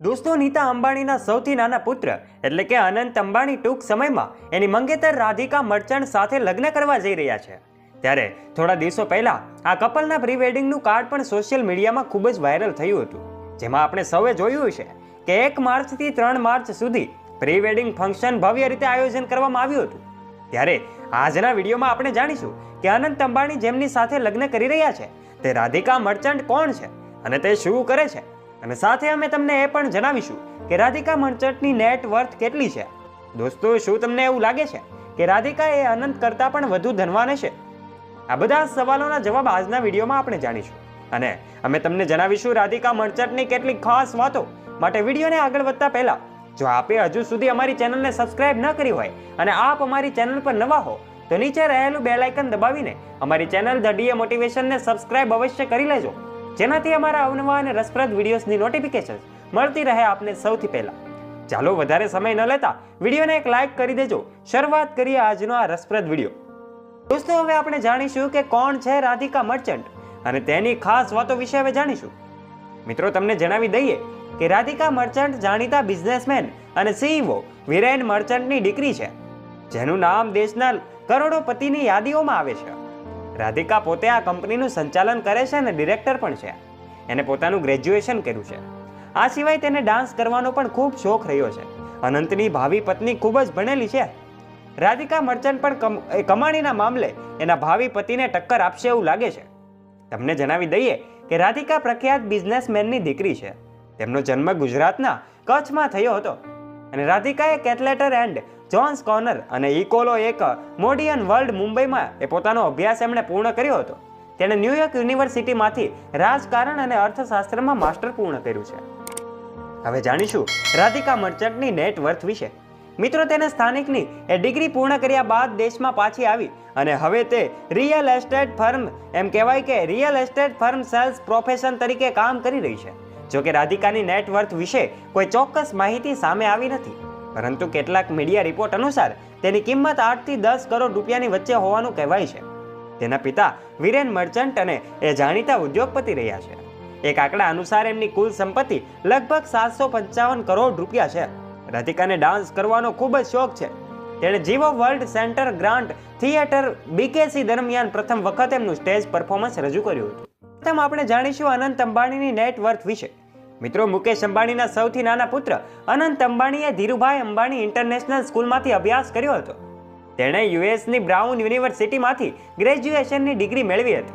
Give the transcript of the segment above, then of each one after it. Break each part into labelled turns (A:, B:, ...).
A: દોસ્તો નીતા અંબાણીના સૌથી નાના પુત્ર, એટલે કે અનંત અંબાણી ટૂંક સમયમાં એની મંગેતર રાધિકા મર્ચન્ટ સાથે લગ્ન કરવા જઈ રહ્યા છે. ત્યારે થોડા દિવસો પહેલા આ કપલના પ્રી વેડિંગનું કાર્ડ પણ સોશિયલ મીડિયામાં ખૂબ જ વાયરલ થયું હતું. જેમાં આપણે સૌએ જોયું છે કે એક માર્ચથી ત્રણ માર્ચ સુધી પ્રી વેડિંગ ફંક્શન ભવ્ય રીતે આયોજન કરવામાં આવ્યું હતું. ત્યારે આજના વિડીયોમાં આપણે જાણીશું કે અનંત અંબાણી જેમની સાથે લગ્ન કરી રહ્યા છે, તે રાધિકા મર્ચન્ટ કોણ છે અને તે શું કરે છે? અને સાથે અમે તમને એ પણ જણાવીશું કે રાધિકા મર્ચન્ટની નેટ વર્થ કેટલી છે. દોસ્તો, શું તમને એવું લાગે છે કે રાધિકા એ અનંત કરતાં પણ વધુ ધનવાન છે આ બધા સવાલોના જવાબ આજના વિડીયોમાં આપણે જાણીશું. અને અમે તમને જણાવીશું રાધિકા મર્ચન્ટની કેટલીક ખાસ વાતો. માટે વિડીયોને આગળ વધતા પહેલા, જો આપે હજુ સુધી અમારી ચેનલને સબસ્ક્રાઇબ ન કરી હોય અને આપ અમારી ચેનલ પર નવા હો, તો નીચે રહેલું બેલ આઇકન દબાવીને અમારી ચેનલ ધ ડીએ મોટિવેશનને સબસ્ક્રાઇબ અવશ્ય કરી લેજો. જેનાથી અમારા અવનવા અને રસપ્રદ વિડીયોઝની નોટિફિકેશન મળતી રહે આપને સૌથી પહેલા. ચાલો વધારે સમય ન લેતા વિડીયોને એક લાઇક કરી દેજો. શરૂઆત કરીએ આજનો આ રસપ્રદ વીડિયો. દોસ્તો, હવે આપણે જાણીશું કે કોણ છે રાધિકા મર્ચન્ટ અને તેની ખાસ વાતો વિશે હવે જાણીશું. મિત્રો, તમને જણાવી દઈએ કે રાધિકા મર્ચન્ટ જાણીતા બિઝનેસમેન અને સીઈઓ વિરેન મર્ચન્ટની દીકરી છે, જેનું નામ દેશના કરોડોપતિની યાદીઓમાં આવે છે. રાધિકા પોતે આ કંપનીનું સંચાલન કરે છે અને ડિરેક્ટર પણ છે. એને પોતાનું ગ્રેજ્યુએશન કર્યું છે. આ સિવાય તેને ડાન્સ કરવાનો પણ ખૂબ શોખ રહ્યો છે. અનંતની ભાવિ પત્ની ખૂબ જ ભણેલી છે. રાધિકા મર્ચન્ટ પણ કમાણીના મામલે એના ભાવિ પતિને ટક્કર આપશે એવું લાગે છે. તમને જણાવી દઈએ કે રાધિકા પ્રખ્યાત બિઝનેસમેનની દીકરી છે. તેમનો જન્મ ગુજરાતના કચ્છમાં થયો હતો. અને રાધિકાએ કેટલેટર એન્ડ જોન્સ કોર્નર અને ઇકોલો એક મોડિયન વર્લ્ડ મુંબઈમાં એ પોતાનો અભ્યાસ એમણે પૂર્ણ કર્યો હતો. તેણે ન્યુયોર્ક યુનિવર્સિટીમાંથી રાજકારણ અને અર્થશાસ્ત્રમાં માસ્ટર પૂર્ણ કર્યું છે. હવે જાણીશું રાધિકા મર્ચન્ટની નેટ વર્થ વિશે. મિત્રો, તેને સ્થાનિકની એ ડિગ્રી પૂર્ણ કર્યા બાદ દેશમાં પાછી આવી અને હવે તે રિયલ એસ્ટેટ ફર્મ, એમ કહેવાય કે real estate firm sales profession તરીકે કામ કરી રહી છે. જોકે રાધિકાની નેટવર્થ વિશે કોઈ ચોક્કસ માહિતી સામે આવી નથી. પરંતુ કેટલાક મીડિયા રિપોર્ટ અનુસાર તેની કિંમત આઠથી દસ કરોડ રૂપિયાની વચ્ચે હોવાનું કહેવાય છે. તેના પિતા વિરેન મર્ચન્ટ અને એ જાણીતા ઉદ્યોગપતિ રહ્યા છે. એક આંકડા અનુસાર એમની કુલ સંપત્તિ લગભગ સાતસો પંચાવન કરોડ રૂપિયા છે. રાધિકાને ડાન્સ કરવાનો ખૂબ જ શોખ છે. તેણે Jio World Centre Grand Theatre BKC દરમિયાન પ્રથમ વખત એમનું સ્ટેજ પરફોર્મન્સ રજૂ કર્યું હતું. પ્રથમ આપણે જાણીશું અનંત અંબાણીની નેટ વર્થ વિશે. મિત્રો, મુકેશ અંબાણીના સૌથી નાના પુત્ર અનંત અંબાણીએ ધીરુભાઈ અંબાણી ઇન્ટરનેશનલ સ્કૂલમાંથી અભ્યાસ કર્યો હતો. તેણે યુએસની બ્રાઉન યુનિવર્સિટીમાંથી ગ્રેજ્યુએશનની ડિગ્રી મેળવી હતી.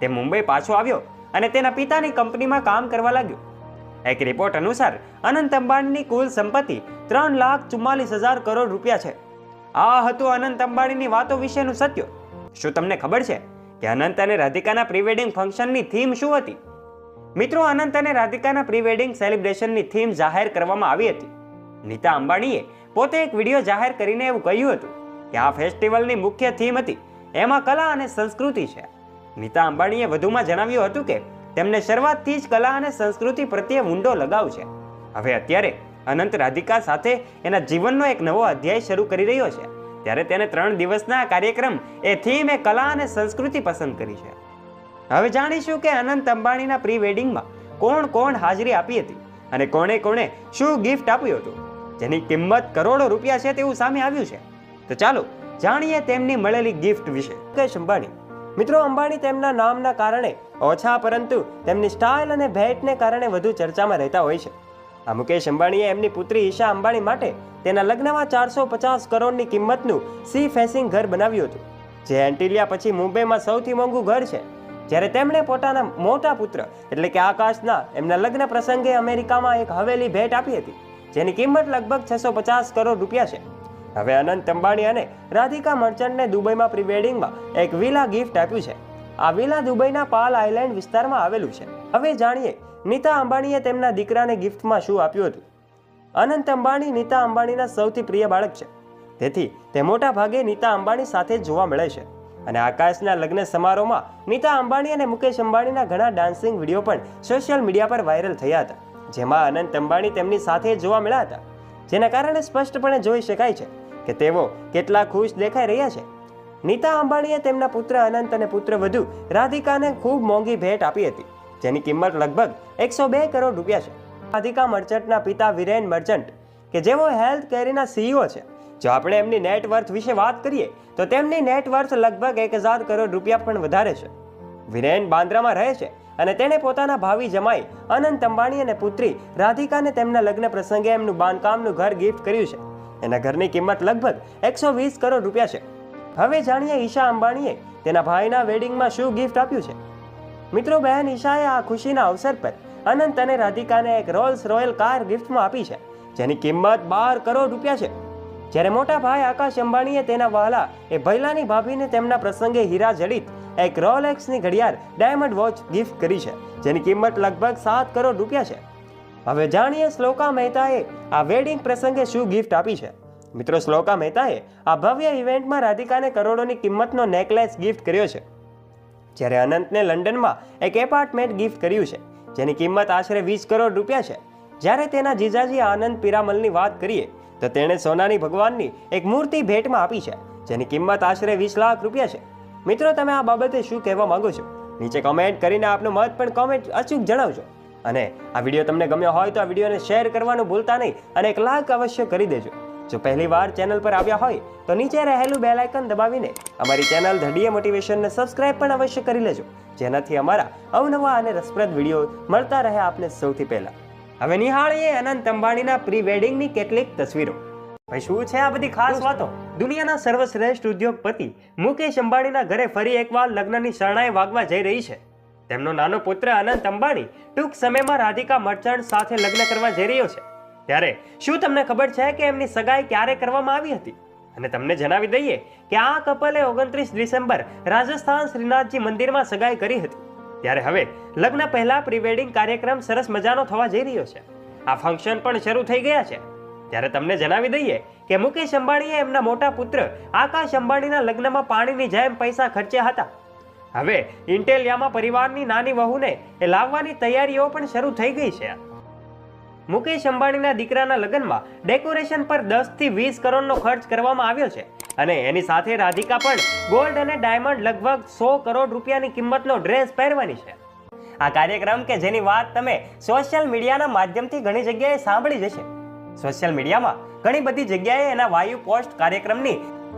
A: તે મુંબઈ પાછો આવ્યો અને તેના પિતાની કંપનીમાં કામ કરવા લાગ્યો. એક રિપોર્ટ અનુસાર, અનંત અંબાણીની કુલ સંપત્તિ ત્રણ લાખ ચુમ્માલીસ હજાર કરોડ રૂપિયા છે. આ હતું અનંત અંબાણીની વાતો વિશેનું સત્ય. શું તમને ખબર છે કે અનંત અને રાધિકાના પ્રી વેડિંગ ફંક્શનની થીમ શું હતી? મિત્રો, અનંત અને રાધિકાના પ્રી વેડિંગ સેલિબ્રેશનની થીમ જાહેર કરવામાં આવી હતી. નીતા અંબાણીએ પોતે એક વીડિયો જાહેર કરીને એવું કહ્યું હતું કે આ ફેસ્ટિવલની મુખ્ય થીમ હતી. એમાં કલા અને સંસ્કૃતિ છે. નીતા અંબાણીએ વધુમાં જણાવ્યું હતું કે તેમને શરૂઆતથી જ કલા અને સંસ્કૃતિ પ્રત્યે ઊંડો લગાવ છે. હવે અત્યારે અનંત રાધિકા સાથે એના જીવનનો એક નવો અધ્યાય શરૂ કરી રહ્યો છે. ત્યારે તેને ત્રણ દિવસના કાર્યક્રમ એ થીમ એ કલા અને સંસ્કૃતિ પસંદ કરી છે. હવે જાણીશું કે અનંત અંબાણીના પ્રી વેડિંગમાં કોણ કોણ હાજરી આપી હતી અને કોણે કોણે શું ગિફ્ટ આપ્યું હતું? જેની કિંમત કરોડો રૂપિયા છે તેવું સામે આવ્યું છે. તો ચાલો જાણીએ તેમની મળેલી ગિફ્ટ વિશે. મુકેશ અંબાણી. મિત્રો, અંબાણી તેમના નામના કારણે ઓછા પરંતુ તેમની સ્ટાઇલ અને ભેટને કારણે વધુ ચર્ચામાં રહેતા હોય છે. આ મુકેશ અંબાણીએ એમની પુત્રી ઈશા અંબાણી માટે તેના લગ્નમાં ચારસો પચાસ કરોડની કિંમતનું સી ફેસિંગ ઘર બનાવ્યું હતું. જે એન્ટિલિયા પછી મુંબઈમાં સૌથી મોંઘું ઘર છે. જ્યારે તેમણે પોતાના મોટા પુત્ર, એટલે કે આકાશના, એમના લગ્ન પ્રસંગે અમેરિકામાં એક હવેલી ભેટ આપી હતી, જેની કિંમત લગભગ છસો પચાસ કરોડ રૂપિયા છે. હવે અનંત અંબાણી અને રાધિકા મર્ચન્ટને દુબઈમાં પ્રી વેડિંગમાં એક વિલા ગિફ્ટ આપ્યું છે. આ વિલા દુબઈના પાલ આઇલેન્ડ વિસ્તારમાં આવેલું છે. હવે જાણીએ, નીતા અંબાણીએ તેમના દીકરાને ગિફ્ટમાં શું આપ્યું હતું. અનંત અંબાણી નીતા અંબાણીના સૌથી પ્રિય બાળક છે. તેથી તે મોટા ભાગે નીતા અંબાણી સાથે જોવા મળે છે. અને આકાશના લગ્ન સમારોહમાં નીતા અંબાણી અને મુકેશ અંબાણીના ઘણા ડાન્સિંગ વીડિયો પણ સોશિયલ મીડિયા પર વાયરલ થયા હતા. જેમાં અનંત અંબાણી તેમની સાથે જોવા મળ્યા હતા. જેના કારણે સ્પષ્ટપણે જોઈ શકાય છે કે તેઓ કેટલા ખુશ દેખાઈ રહ્યા છે. નીતા અંબાણીએ તેમના પુત્ર અનંત અને પુત્ર વધુ રાધિકાને ખૂબ મોંઘી ભેટ આપી હતી, જેની કિંમત લગભગ એકસો બે કરોડ રૂપિયા છે. રાધિકા મર્ચન્ટના પિતા વિરેન મર્ચન્ટ કે જેઓ હેલ્થ કેરીના સીઈઓ છે. જો આપણે એમની નેટ વર્થ વિશે વાત કરીએ, તો તેમની નેટ વર્થ લગભગ એક હજાર કરોડ રૂપિયા પણ વધારે છે. વિનયન બાંદ્રામાં રહે છે અને તેણે પોતાના ભાવિ જમાઈ, અનંત અંબાણી અને પુત્રી રાધિકાને તેમના લગ્ન પ્રસંગે એમનું બાંધકામનું ઘર ગિફ્ટ કર્યું છે. એના ઘરની કિંમત લગભગ એકસો વીસ કરોડ રૂપિયા છે. હવે જાણીએ ઈશા અંબાણીએ તેના ભાઈના વેડિંગમાં શું ગિફ્ટ આપ્યું છે. મિત્રો બહેન, ઈશાએ આ ખુશીના અવસર પર અનંત અને રાધિકાને એક રોલ્સ રોયલ કાર ગિફ્ટમાં આપી છે, જેની કિંમત બાર કરોડ રૂપિયા છે. જ્યારે મોટા ભાઈ આકાશ અંબાણીએ તેના વહાલા એ ભૈલાની ભાભીને તેમના પ્રસંગે હીરા જડિત એક રોલેક્સની ઘડિયાળ ડાયમંડ વોચ ગિફ્ટ કરી છે, જેની કિંમત લગભગ સાત કરોડ રૂપિયા છે. હવે જાણીએ શ્લોકા મહેતાએ આ વેડિંગ પ્રસંગે શું ગિફ્ટ આપી છે. મિત્રો, શ્લોકા મહેતાએ આ ભવ્ય ઇવેન્ટમાં રાધિકાને કરોડોની કિંમતનો નેકલેસ ગિફ્ટ કર્યો છે. જ્યારે અનંતને લંડનમાં એક એપાર્ટમેન્ટ ગિફ્ટ કર્યું છે, જેની કિંમત આશરે વીસ કરોડ રૂપિયા છે. જ્યારે તેના જીજાજી આનંદ પિરામલની વાત કરીએ તો તેણે સોનાની ભગવાનની એક મૂર્તિ ભેટમાં આપી છે, જેની કિંમત આશરે વીસ લાખ રૂપિયા છે. મિત્રો, તમે આ બાબતે શું કહેવા માંગો છો? નીચે કમેન્ટ કરીને આપનો મત પણ કોમેન્ટ અચૂક જણાવજો. અને આ વીડિયો તમને ગમ્યો હોય તો આ વિડીયોને શેર કરવાનું ભૂલતા નહીં અને એક લાઈક અવશ્ય કરી દેજો. જો પહેલી વાર ચેનલ પર આવ્યા હોય, તો નીચે રહેલું બેલ આઇકન દબાવીને અમારી ચેનલ ધડીએ મોટિવેશનને સબસ્ક્રાઇબ પણ અવશ્ય કરી લેજો. જેનાથી અમારા અવનવા અને રસપ્રદ વીડિયો મળતા રહે આપને સૌથી પહેલા. હવે નિહાળીએ અનંત અંબાણીના પ્રી વેડિંગની કેટલીક તસવીરો. ભાઈ શું છે આ બધી ખાસ વાતો? દુનિયાના સર્વશ્રેષ્ઠ ઉદ્યોગપતિ મુકેશ અંબાણીના ઘરે ફરી એકવાર લગ્નની શરણાઈ વાગવા જઈ રહી છે. તેમનો નાનો પુત્ર અનંત અંબાણી ટૂંક સમયમાં રાધિકા મર્ચન્ટ સાથે લગ્ન કરવા જઈ રહ્યો છે. ત્યારે શું તમને ખબર છે કે એમની સગાઈ ક્યારે કરવામાં આવી હતી? અને તમને જણાવી દઈએ કે આ કપલે ઓગણત્રીસ ડિસેમ્બર રાજસ્થાન શ્રીનાથજી મંદિરમાં સગાઈ કરી હતી. ત્યારે હવે લગ્ન પહેલા પ્રીવેડિંગ કાર્યક્રમ સરસ મજાનો થવા જઈ રહ્યો છે. આ ફંક્શન પણ શરૂ થઈ ગયા છે. ત્યારે તમને જણાવી દઈએ કે મુકેશ અંબાણીએ એમના મોટા પુત્ર આકાશ અંબાણીના લગ્નમાં પાણીની જેમ પૈસા ખર્ચ્યા હતા. હવે ઇન્ટેલિયામાં પરિવારની નાની વહુને એ લાવવાની તૈયારીઓ પણ શરૂ થઈ ગઈ છે. મુકેશ અંબાણીના દીકરાના લગ્નમાં ડેકોરેશન પર દસથી વીસ કરોડનો ખર્ચ કરવામાં આવ્યો છે. અને એની સાથે રાધિકા પણ ગોલ્ડ અને ડાયમંડ લગભગ સો કરોડ રૂપિયાની કિંમતનો ડ્રેસ પહેરવાની છે. આ કાર્યક્રમ કે જેની વાત તમે સોશિયલ મીડિયાના માધ્યમથી ઘણી જગ્યાએ સાંભળી જશે સોશિયલ મીડિયામાં ઘણી બધી જગ્યાએ એના વાયુ પોસ્ટ કાર્યક્રમની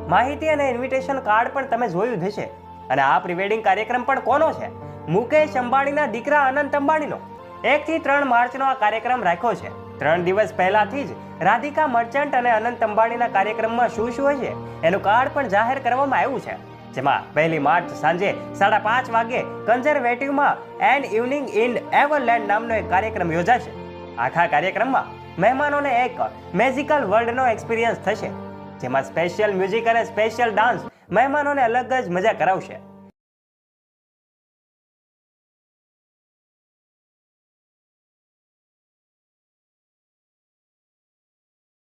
A: માહિતી અને ઇન્વિટેશન કાર્ડ પણ તમે જોયું હશે. અને આ પ્રિવેડિંગ કાર્યક્રમ પણ કોનો છે? મુકેશ અંબાણીના દીકરા અનંત અંબાણીનો. એકથી ત્રણ માર્ચનો આ કાર્યક્રમ રાખ્યો છે. ત્રણ દિવસ પહેલાથી જ રાધિકા મર્ચન્ટ અને અનંત અંબાણીના કાર્યક્રમમાં શું શું હશે, એનું કાર્ડ પણ જાહેર કરવામાં આવ્યું છે. જેમાં પહેલી માર્ચ સાંજે સાડા પાંચ વાગે કન્ઝર્વેટિવમાં એન્ડ ઇવનિંગ ઇન એવરલેન્ડ નામનો એક કાર્યક્રમ યોજાશે. આખા કાર્યક્રમમાં મહેમાનોને એક મેજિકલ વર્લ્ડનો એક્સપિરિયન્સ થશે, જેમાં સ્પેશિયલ મ્યુઝિક અને સ્પેશિયલ ડાન્સ મહેમાનોને અલગ જ મજા કરાવશે.